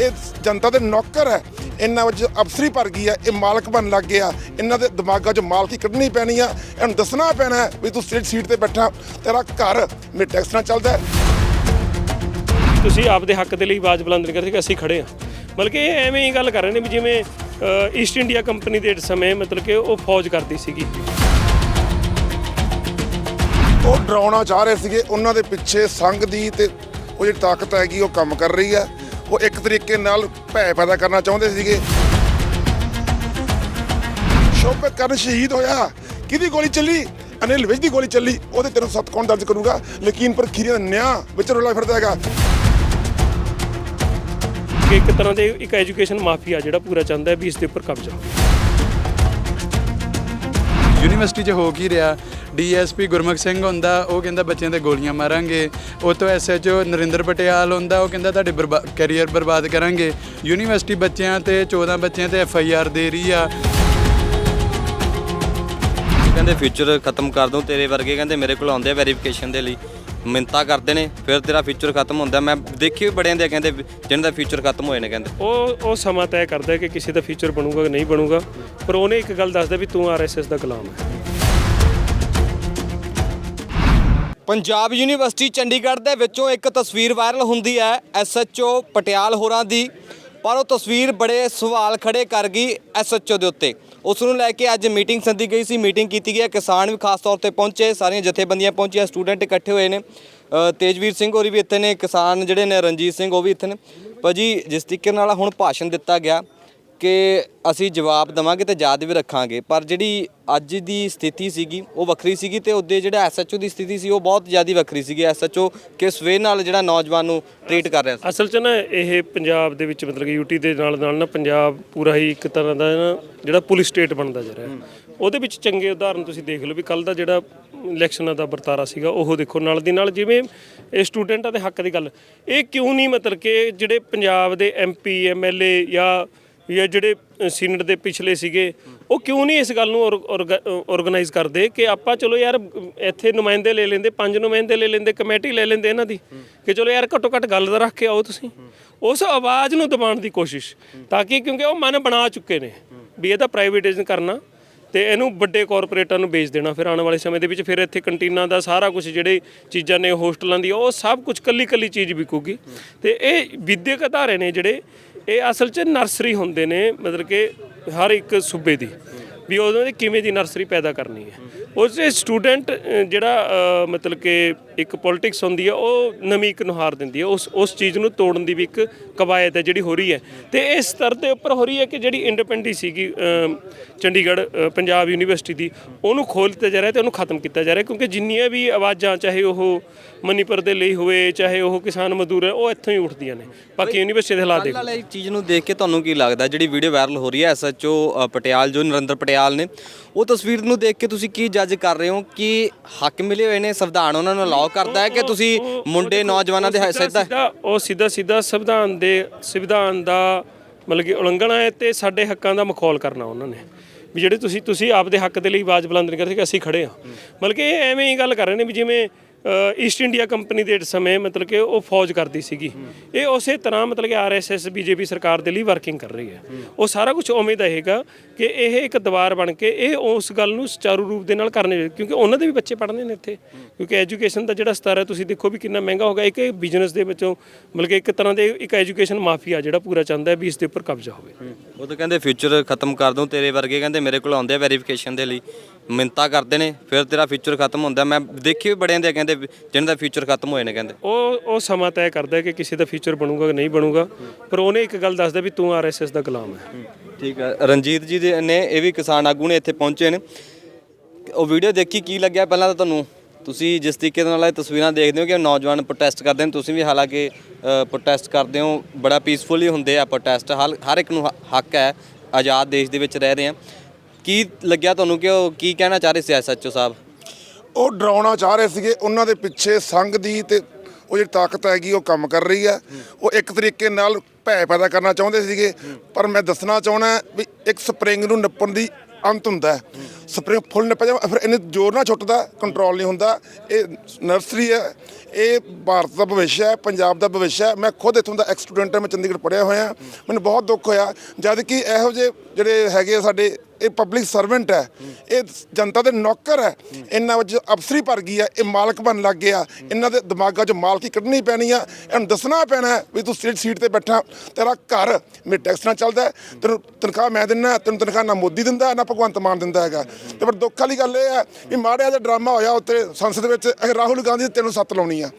ਇਹ ਜਨਤਾ ਦੇ ਨੌਕਰ ਹੈ। ਇਹਨਾਂ ਵਿੱਚ ਅਫਸਰੀ ਭਰ ਗਈ ਹੈ ਇਹ ਮਾਲਕ ਬਣ ਲੱਗ ਗਿਆ ਇਹਨਾਂ ਦੇ ਦਿਮਾਗਾਂ 'ਚ ਮਾਲਕੀ ਕੱਢਣੀ ਪੈਣੀ ਆ। ਇਹਨੂੰ ਦੱਸਣਾ ਪੈਣਾ ਵੀ ਤੂੰ ਸੀਟ ਸੀਟ ਤੇ ਬੈਠਾ ਤੇਰਾ ਘਰ ਮੇਰੇ ਟੈਕਸ ਨਾਲ ਚੱਲਦਾ ਹੈ। ਤੁਸੀਂ ਆਪਦੇ ਹੱਕ ਦੇ ਲਈ ਆਵਾਜ਼ ਬੁਲੰਦ ਕਰਦੇ ਕਿ ਅਸੀਂ ਖੜੇ ਹਾਂ। ਮਤਲਬ ਕਿ ਇਹ ਐਵੇਂ ਹੀ ਗੱਲ ਕਰ ਰਹੇ ਨੇ ਵੀ ਜਿਵੇਂ ਈਸਟ ਇੰਡੀਆ ਕੰਪਨੀ ਦੇ ਸਮੇਂ ਮਤਲਬ ਕਿ ਉਹ ਫੌਜ ਕਰਦੀ ਸੀਗੀ। ਉਹ ਡਰਾਉਣਾ ਚਾਹ ਰਹੇ ਸੀਗੇ ਉਹਨਾਂ ਦੇ ਪਿੱਛੇ ਸੰਘ ਦੀ ਤੇ ਉਹ ਜਿਹੜੀ ਤਾਕਤ ਹੈਗੀ ਉਹ ਕੰਮ ਕਰ ਰਹੀ ਹੈ। ਉਹ ਇੱਕ ਤਰੀਕੇ ਨਾਲ ਭੈ ਪੈਦਾ ਕਰਨਾ ਚਾਹੁੰਦੇ ਸੀਗੇ। ਸ਼ੋਭਤ ਕਰਨ ਸ਼ਹੀਦ ਹੋਇਆ। ਕਿਹਦੀ ਗੋਲੀ ਚੱਲੀ? ਅਨਿਲ ਵਿਜ ਦੀ ਗੋਲੀ ਚੱਲੀ। ਉਹਦੇ ਤੈਨੂੰ ਸੱਤ ਕੌਣ ਦਰਜ ਕਰੂਗਾ? ਲੇਕਿਨ ਪਰ ਖੀਰੇ ਦਾ ਨਿਆਂ ਵਿੱਚ ਰੋਲਾ ਫਿਰਦਾ ਹੈਗਾ। ਕਿ ਇੱਕ ਤਰ੍ਹਾਂ ਦੇ ਇੱਕ ਐਜੂਕੇਸ਼ਨ ਮਾਫੀਆ ਜਿਹੜਾ ਪੂਰਾ ਚਾਹੁੰਦਾ ਹੈ ਵੀ ਇਸ ਦੇ ਉੱਪਰ ਕਬਜ਼ਾ ਯੂਨੀਵਰਸਿਟੀ 'ਚ ਹੋ ਕੀ ਰਿਹਾ? ਡੀਐਸਪੀ ਗੁਰਮੁਖ ਸਿੰਘ ਹੁੰਦਾ ਉਹ ਕਹਿੰਦਾ ਬੱਚਿਆਂ ਤੇ ਗੋਲੀਆਂ ਮਾਰਾਂਗੇ। ਉਹ ਤੋਂ ਐਸਐਚਓ ਨਰਿੰਦਰ ਪਟਿਆਲ ਹੁੰਦਾ ਉਹ ਕਹਿੰਦਾ ਤੁਹਾਡੇ ਕੈਰੀਅਰ ਬਰਬਾਦ ਕਰਾਂਗੇ। ਯੂਨੀਵਰਸਿਟੀ ਬੱਚਿਆਂ ਤੇ 14 ਬੱਚਿਆਂ ਤੇ ਐਫਆਈਆਰ ਦੇ ਰਹੀ ਆ। ਕਹਿੰਦੇ ਫਿਊਚਰ ਖਤਮ ਕਰ ਦੂੰ ਤੇਰੇ ਵਰਗੇ ਕਹਿੰਦੇ ਮੇਰੇ ਕੋਲ ਆਉਂਦੇ ਆ ਵੈਰੀਫਿਕੇਸ਼ਨ ਦੇ ਲਈ। ਮਿੰਤਾ ਕਰਦੇ ਨੇ ਫਿਰ ਤੇਰਾ ਫਿਊਚਰ ਖਤਮ ਹੁੰਦਾ। ਮੈਂ ਦੇਖੀ ਵੀ ਬੜਿਆਂ ਦੇ ਕਹਿੰਦੇ ਜਿਹਨਾਂ ਦਾ ਫਿਊਚਰ ਖਤਮ ਹੋਏ ਨੇ ਕਹਿੰਦੇ। ਉਹ ਉਹ ਸਮਾਂ ਤੈਅ ਕਰਦਾ ਕਿ ਕਿਸੇ ਦਾ ਫਿਊਚਰ ਬਣੂਗਾ ਕਿ ਨਹੀਂ ਬਣੂਗਾ ਪਰ ਉਹਨੇ ਇੱਕ ਗੱਲ ਦੱਸਦਾ ਵੀ ਤੂੰ ਆਰਐਸਐਸ ਦਾ ਗੁਲਾਮ ਹੈ। ਪੰਜਾਬ ਯੂਨੀਵਰਸਿਟੀ ਚੰਡੀਗੜ੍ਹ ਦੇ ਵਿੱਚੋਂ ਇੱਕ ਤਸਵੀਰ ਵਾਇਰਲ ਹੁੰਦੀ ਹੈ ਐਸਐਚਓ ਪਟਿਆਲ ਹੋਰਾਂ ਦੀ, ਪਰ ਉਹ ਤਸਵੀਰ ਬੜੇ ਸਵਾਲ ਖੜੇ ਕਰ ਗਈ ਐਸਐਚਓ ਦੇ ਉੱਤੇ। ਉਸ ਨੂੰ ਲੈ ਕੇ ਅੱਜ ਮੀਟਿੰਗ ਸੱਦੀ ਗਈ ਸੀ, ਮੀਟਿੰਗ ਕੀਤੀ ਗਈ ਹੈ, ਕਿਸਾਨ ਵੀ ਖਾਸ ਤੌਰ ਤੇ ਪਹੁੰਚੇ, ਸਾਰੀਆਂ ਜਥੇਬੰਦੀਆਂ ਪਹੁੰਚੀਆਂ, ਸਟੂਡੈਂਟ ਇਕੱਠੇ ਹੋਏ ਨੇ। ਤੇਜਵੀਰ ਸਿੰਘ ਹੋਰੀ ਵੀ ਇੱਥੇ ਨੇ, ਕਿਸਾਨ ਜਿਹੜੇ ਨੇ ਰਣਜੀਤ ਸਿੰਘ ਉਹ ਵੀ ਇੱਥੇ ਨੇ। ਭਾਜੀ ਜਿਸ ਤਰੀਕੇ ਨਾਲ ਹੁਣ ਭਾਸ਼ਣ ਦਿੱਤਾ ਗਿਆ ਕਿ ਅਸੀਂ ਜਵਾਬ ਦਵਾਂਗੇ ਤੇ ਯਾਦ ਵੀ ਰੱਖਾਂਗੇ। ਪਰ ਜਿਹੜੀ ਅੱਜ ਦੀ ਸਥਿਤੀ ਸੀਗੀ, ਉਹ ਵੱਖਰੀ ਸੀਗੀ ਤੇ ਉਹਦੇ ਜਿਹੜਾ ਐਸਐਚਓ ਦੀ ਸਥਿਤੀ ਸੀ, ਉਹ ਬਹੁਤ ਜ਼ਿਆਦਾ ਵੱਖਰੀ ਸੀਗੀ। ਐਸਐਚਓ ਕਿਸ ਵੇ ਨਾਲ ਜਿਹੜਾ ਨੌਜਵਾਨ ਨੂੰ ਟ੍ਰੀਟ ਕਰ ਰਿਹਾ ਸੀ? ਅਸਲ 'ਚ ਨਾ ਇਹ ਪੰਜਾਬ ਦੇ ਵਿੱਚ ਮਤਲਬ ਕਿ ਯੂਟੀ ਦੇ ਨਾਲ ਨਾਲ ਨਾ ਪੰਜਾਬ ਪੂਰਾ ਹੀ ਇੱਕ ਤਰ੍ਹਾਂ ਦਾ ਨਾ ਜਿਹੜਾ ਪੁਲਿਸ ਸਟੇਟ ਬਣਦਾ ਜਾ ਰਿਹਾ ਉਹਦੇ ਵਿੱਚ ਚੰਗੇ ਉਦਾਹਰਨ ਤੁਸੀਂ ਦੇਖ ਲਓ ਵੀ ਕੱਲ ਦਾ ਜਿਹੜਾ ਇਲੈਕਸ਼ਨਾਂ ਦਾ ਵਰਤਾਰਾ ਸੀਗਾ, ਉਹ ਦੇਖੋ ਨਾਲ ਦੀ ਨਾਲ ਜਿਵੇਂ ਇਹ ਸਟੂਡੈਂਟਾਂ ਦੇ ਹੱਕ ਦੀ ਗੱਲ। ਇਹ ਕਿਉਂ ਨਹੀਂ ਮਤਲਬ ਕਿ ਜਿਹੜੇ ਪੰਜਾਬ ਦੇ ਐਮਪੀ ਐਮਐਲਏ ਜਾਂ ਜਾਂ ਜਿਹੜੇ ਸੀਨੇਟ ਦੇ ਪਿਛਲੇ ਸੀਗੇ, ਉਹ ਕਿਉਂ ਨਹੀਂ ਇਸ ਗੱਲ ਨੂੰ ਆਰਗੇਨਾਈਜ਼ ਕਰਦੇ ਕਿ ਆਪਾਂ ਚਲੋ ਯਾਰ, ਇੱਥੇ ਨੁਮਾਇੰਦੇ ਲੈ ਲੈਂਦੇ, ਪੰਜ ਨੁਮਾਇੰਦੇ ਲੈ ਲੈਂਦੇ, ਕਮੇਟੀ ਲੈ ਲੈਂਦੇ ਇਹਨਾਂ ਦੀ, ਕਿ ਚਲੋ ਯਾਰ ਘੱਟੋ ਘੱਟ ਗੱਲ ਦਾ ਰੱਖ ਕੇ ਆਓ ਤੁਸੀਂ। ਉਸ ਆਵਾਜ਼ ਨੂੰ ਦਬਾਉਣ ਦੀ ਕੋਸ਼ਿਸ਼, ਤਾਂ ਕਿ ਕਿਉਂਕਿ ਉਹ ਮਨ ਬਣਾ ਚੁੱਕੇ ਨੇ, ਵੀ ਇਹਦਾ ਤਾਂ ਕਰਨਾ, ਤੇ ਇਹਨੂੰ ਵੱਡੇ ਕਾਰਪੋਰੇਟਾਂ ਨੂੰ ਵੇਚ ਦੇਣਾ, ਫਿਰ ਆਉਣ ਵਾਲੇ ਸਮੇਂ ਦੇ ਵਿੱਚ ਫਿਰ ਇੱਥੇ ਕੰਟੀਨਾਂ ਦਾ ਸਾਰਾ ਕੁਝ ਜਿਹੜੇ ਚੀਜ਼ਾਂ ਨੇ ਹੋਸਟਲਾਂ ਦੀ, ਉਹ ਸਭ ਕੁਝ ਕੱਲੀ ਕੱਲੀ ਚੀਜ਼ ਵਿਕੂਗੀ। ਤੇ ਇਹ ਵਿਦਿਅਕ ਅਦਾਰੇ ਨੇ ਜਿਹੜੇ ਇਹ ਅਸਲ 'ਚ ਨਰਸਰੀ ਹੁੰਦੇ ਨੇ, ਮਤਲਬ ਕਿ ਹਰ ਇੱਕ ਸੂਬੇ ਦੀ, ਵੀ ਉਹਨਾਂ ਦੀ ਕਿਵੇਂ ਦੀ ਨਰਸਰੀ ਪੈਦਾ ਕਰਨੀ ਹੈ। ਉਸ ਦੇ ਸਟੂਡੈਂਟ ਜਿਹੜਾ ਮਤਲਬ ਕਿ ਇੱਕ ਪੋਲਿਟਿਕਸ ਹੁੰਦੀ ਹੈ ਉਹ ਨਵੀਂ ਇੱਕ ਨੁਹਾਰ ਦਿੰਦੀ ਹੈ ਉਸ ਉਸ ਚੀਜ਼ ਨੂੰ ਤੋੜਨ ਦੀ ਵੀ ਇੱਕ ਕਵਾਇਦ ਹੈ ਜਿਹੜੀ ਹੋ ਰਹੀ ਹੈ। ਤੇ ਇਸ ਸਤਰ ਦੇ ਉੱਪਰ ਹੋ ਰਹੀ ਹੈ ਕਿ ਜਿਹੜੀ ਇੰਡੀਪੈਂਡੈਂਟ ਸੀਗੀ ਚੰਡੀਗੜ੍ਹ ਪੰਜਾਬ ਯੂਨੀਵਰਸਿਟੀ ਦੀ ਉਹਨੂੰ ਖੋਲ੍ਹ ਦਿੱਤਾ ਜਾ ਰਿਹਾ ਤੇ ਉਹਨੂੰ ਖਤਮ ਕੀਤਾ ਜਾ ਰਿਹਾ ਕਿਉਂਕਿ ਜਿੰਨੀਆਂ ਵੀ ਆਵਾਜ਼ਾਂ ਚਾਹੇ ਉਹ ਮਨੀਪੁਰ ਦੇ ਲਈ ਹੋਵੇ ਚਾਹੇ ਉਹ ਕਿਸਾਨ ਮਜ਼ਦੂਰ ਹੈ ਉਹ ਇੱਥੋਂ ਹੀ ਉੱਠਦੀਆਂ ਨੇ। ਬਾਕੀ ਯੂਨੀਵਰਸਿਟੀ ਦੇ ਹਾਲਾਤ ਦੇਖੋ। ਵਾਲੀ ਚੀਜ਼ ਨੂੰ ਦੇਖ ਕੇ ਤੁਹਾਨੂੰ ਕੀ ਲੱਗਦਾ? ਜਿਹੜੀ ਵੀਡੀਓ ਵਾਇਰਲ ਹੋ ਰਹੀ ਹੈ ਐਸਐਚਓ ਪਟਿਆਲ ਜੋ ਨਰਿੰਦਰ ਪਟਿਆਲ ਨੇ ਉਹ ਤਸਵੀਰ ਨੂੰ ਦੇਖ ਕੇ ਤੁਸੀਂ ਕੀ ਜੱਜ ਕਰ ਰਹੇ ਹੋ? ਕਿ ਹੱਕ ਮਿਲੇ ਹੋਏ ਨੇ? ਸੰਵਿਧਾਨ ਉਹਨਾਂ ਨੂੰ ਅਲਾਉ ਕਰਦਾ ਹੈ ਕਿ ਤੁਸੀਂ ਮੁੰਡੇ ਨੌਜਵਾਨਾਂ ਦੇ ਸਿੱਧਾ ਉਹ ਸਿੱਧਾ ਸਿੱਧਾ ਸੰਵਿਧਾਨ ਦੇ ਸੰਵਿਧਾਨ ਦਾ ਮਤਲਬ ਕਿ ਉਲੰਘਣਾ ਹੈ ਤੇ ਸਾਡੇ ਹੱਕਾਂ ਦਾ ਮਖੌਲ ਕਰਨਾ ਉਹਨਾਂ ਨੇ। ਵੀ ਜਿਹੜੇ ਤੁਸੀਂ ਤੁਸੀਂ ਆਪਦੇ ਹੱਕ ਦੇ ਲਈ ਆਵਾਜ਼ ਬੁਲੰਦ ਨਹੀਂ ਕਰਦੇ ਕਿ ਅਸੀਂ ਖੜੇ ਹਾਂ। ਮਤਲਬ ਕਿ ਇਹ ਐਵੇਂ ਹੀ ਗੱਲ ਕਰ ਰਹੇ ਨੇ ਵੀ ਜਿਵੇਂ ਈਸਟ ਇੰਡੀਆ ਕੰਪਨੀ ਦੇ ਸਮੇਂ ਮਤਲਬ ਕਿ ਉਹ ਫੌਜ ਕਰਦੀ ਸੀਗੀ। ਇਹ ਉਸੇ ਤਰ੍ਹਾਂ ਮਤਲਬ ਕਿ ਆਰਐਸਐਸ ਬੀਜੇਪੀ ਸਰਕਾਰ ਦੇ ਲਈ ਵਰਕਿੰਗ ਕਰ ਰਹੀ ਹੈ। ਉਹ ਸਾਰਾ ਕੁਝ ਉਵੇਂ ਦਾ ਹੈਗਾ ਕਿ ਇਹ ਇੱਕ ਦੀਵਾਰ ਬਣ ਕੇ ਇਹ ਉਸ ਗੱਲ ਨੂੰ ਸੁਚਾਰੂ ਰੂਪ ਦੇ ਨਾਲ ਕਰਨੇ ਕਿਉਂਕਿ ਉਹਨਾਂ ਦੇ ਵੀ ਬੱਚੇ ਪੜ੍ਹਨੇ ਨੇ ਇੱਥੇ। ਕਿਉਂਕਿ ਐਜੂਕੇਸ਼ਨ ਦਾ ਜਿਹੜਾ ਸਤਰ ਹੈ, ਤੁਸੀਂ ਦੇਖੋ ਵੀ ਕਿੰਨਾ ਮਹਿੰਗਾ ਹੋ ਗਿਆ। ਇੱਕ ਬਿਜ਼ਨਸ ਦੇ ਵਿੱਚੋਂ ਮਤਲਬ ਕਿ ਇੱਕ ਤਰ੍ਹਾਂ ਦੇ ਇੱਕ ਐਜੂਕੇਸ਼ਨ ਮਾਫੀਆ ਜਿਹੜਾ ਪੂਰਾ ਚਾਹੁੰਦਾ ਹੈ ਵੀ ਇਸ ਦੇ ਉੱਪਰ ਕਬਜ਼ਾ ਹੋਵੇ। ਉਹ ਤਾਂ ਕਹਿੰਦੇ ਫਿਊਚਰ ਖਤਮ ਕਰ ਦੂੰ ਤੇਰੇ ਵਰਗੇ, ਕਹਿੰਦੇ ਮੇਰੇ ਕੋਲ ਆਉਂਦੇ ਆ ਵੈਰੀਫਿਕੇਸ਼ਨ ਦੇ ਲਈ। ਮਿੰਤਾ ਕਰਦੇ ਨੇ ਫਿਰ ਤੇਰਾ ਫਿਊਚਰ ਖਤਮ ਹੁੰਦਾ। ਮੈਂ ਦੇਖੀ ਵੀ ਬੜਿਆਂ ਦੇ ਕਹਿੰਦੇ ਜਿਹਨਾਂ ਦਾ ਫਿਊਚਰ ਖਤਮ ਹੋਏ ਨੇ ਕਹਿੰਦੇ। ਉਹ ਉਹ ਸਮਾਂ ਤੈਅ ਕਰਦਾ ਕਿ ਕਿਸੇ ਦਾ ਫਿਊਚਰ ਬਣੂਗਾ ਕਿ ਨਹੀਂ ਬਣੂਗਾ ਪਰ ਉਹਨੇ ਇੱਕ ਗੱਲ ਦੱਸਦਾ ਵੀ ਤੂੰ ਆਰਐਸਐਸ ਦਾ ਗੁਲਾਮ ਹੈ। ਠੀਕ ਹੈ। ਰਣਜੀਤ ਜੀ ਦੇ ਨੇ ਇਹ ਵੀ ਕਿਸਾਨ ਆਗੂ ਨੇ ਇੱਥੇ ਪਹੁੰਚੇ ਨੇ। ਉਹ ਵੀਡੀਓ ਦੇਖੀ ਕੀ ਲੱਗਿਆ ਪਹਿਲਾਂ ਤਾਂ ਤੁਹਾਨੂੰ? ਤੁਸੀਂ ਜਿਸ ਤਰੀਕੇ ਨਾਲ ਇਹ ਤਸਵੀਰਾਂ ਦੇਖਦੇ ਹੋ ਕਿ ਨੌਜਵਾਨ ਪ੍ਰੋਟੈਸਟ ਕਰਦੇ ਨੇ ਤੁਸੀਂ ਵੀ ਹਾਲਾਂਕਿ ਪ੍ਰੋਟੈਸਟ ਕਰਦੇ ਹੋ। ਬੜਾ ਪੀਸਫੁਲੀ ਹੁੰਦੇ ਆ ਪ੍ਰੋਟੈਸਟ ਹਰ ਇੱਕ ਨੂੰ ਹੱਕ ਹੈ ਆਜ਼ਾਦ ਦੇਸ਼ ਦੇ ਵਿੱਚ ਰਹਿ ਰਹੇ ਆ। ਕੀ ਲੱਗਿਆ ਤੁਹਾਨੂੰ ਕਿ ਉਹ ਕੀ ਕਹਿਣਾ ਚਾਹ ਰਹੇ ਸੀ ਐਸਐਚਓ ਸਾਹਿਬ? ਉਹ ਡਰਾਉਣਾ ਚਾਹ ਰਹੇ ਸੀਗੇ, ਉਹਨਾਂ ਦੇ ਪਿੱਛੇ ਸੰਘ ਦੀ ਤੇ ਉਹ ਜਿਹੜੀ ਤਾਕਤ ਹੈਗੀ, ਉਹ ਕੰਮ ਕਰ ਰਹੀ ਹੈ। ਉਹ ਇੱਕ ਤਰੀਕੇ ਨਾਲ ਭੈ ਪੈਦਾ ਕਰਨਾ ਚਾਹੁੰਦੇ ਸੀਗੇ, ਪਰ ਮੈਂ ਦੱਸਣਾ ਚਾਹਣਾ ਵੀ ਇੱਕ ਸਪਰਿੰਗ ਨੂੰ ਨੱਪਣ ਦੀ ਅੰਤ ਹੁੰਦਾ ਸਪਰਿੰਗ ਫੁੱਲ ਨੱਪਿਆ ਜਾਵੇ, ਫਿਰ ਇਹਨੇ ਜ਼ੋਰ ਨਾਲ ਛੁੱਟਦਾ ਕੰਟਰੋਲ ਨਹੀਂ ਹੁੰਦਾ। ਇਹ ਨਰਸਰੀ ਹੈ, ਇਹ ਭਾਰਤ ਦਾ ਭਵਿੱਖ ਹੈ, ਪੰਜਾਬ ਦਾ ਭਵਿੱਖ ਹੈ। ਮੈਂ ਖੁਦ ਇੱਥੋਂ ਦਾ ਐਕਸ ਸਟੂਡੈਂਟ ਹਾਂ, ਮੈਂ ਚੰਡੀਗੜ੍ਹ ਪੜ੍ਹਿਆ ਹੋਇਆ ਮੈਨੂੰ ਬਹੁਤ ਦੁੱਖ ਹੋਇਆ, ਜਦ ਕਿ ਇਹੋ ਜਿਹੇ ਜਿਹੜੇ ਹੈਗੇ ਆ ਸਾਡੇ ਇਹ ਪਬਲਿਕ ਸਰਵੈਂਟ ਹੈ। ਇਹ ਜਨਤਾ ਦੇ ਨੌਕਰ ਹੈ। ਇਹਨਾਂ ਵਿੱਚ ਅਫਸਰੀ ਭਰ ਗਈ ਹੈ। ਇਹ ਮਾਲਕ ਬਣ ਲੱਗ ਗਿਆ ਇਹਨਾਂ ਦੇ ਦਿਮਾਗਾਂ 'ਚ ਮਾਲਕੀ ਕੱਢਣੀ ਪੈਣੀ ਆ। ਇਹਨੂੰ ਦੱਸਣਾ ਪੈਣਾ ਵੀ ਤੂੰ ਸੀਟ ਸੀਟ ਤੇ ਬੈਠਾ। ਤੇਰਾ ਘਰ ਮੇਰੇ ਟੈਕਸ ਨਾਲ ਚੱਲਦਾ ਤੈਨੂੰ ਤਨਖਾਹ ਮੈਂ ਦਿੰਦਾ ਤੈਨੂੰ ਤਨਖਾਹ ਨਾ ਮੋਦੀ ਦਿੰਦਾ ਨਾ ਭਗਵੰਤ ਮਾਨ ਦਿੰਦਾ ਹੈਗਾ। ਤੇ ਪਰ ਦੁੱਖ ਵਾਲੀ ਗੱਲ ਇਹ ਹੈ ਵੀ ਮਾੜਿਆ ਜਿਹਾ ਡਰਾਮਾ ਹੋਇਆ ਉੱਤੇ ਸੰਸਦ ਵਿੱਚ। ਇਹ ਰਾਹੁਲ ਗਾਂਧੀ ਦੀ ਤੈਨੂੰ ਸੱਤ ਲਾਉਣੀ ਆ।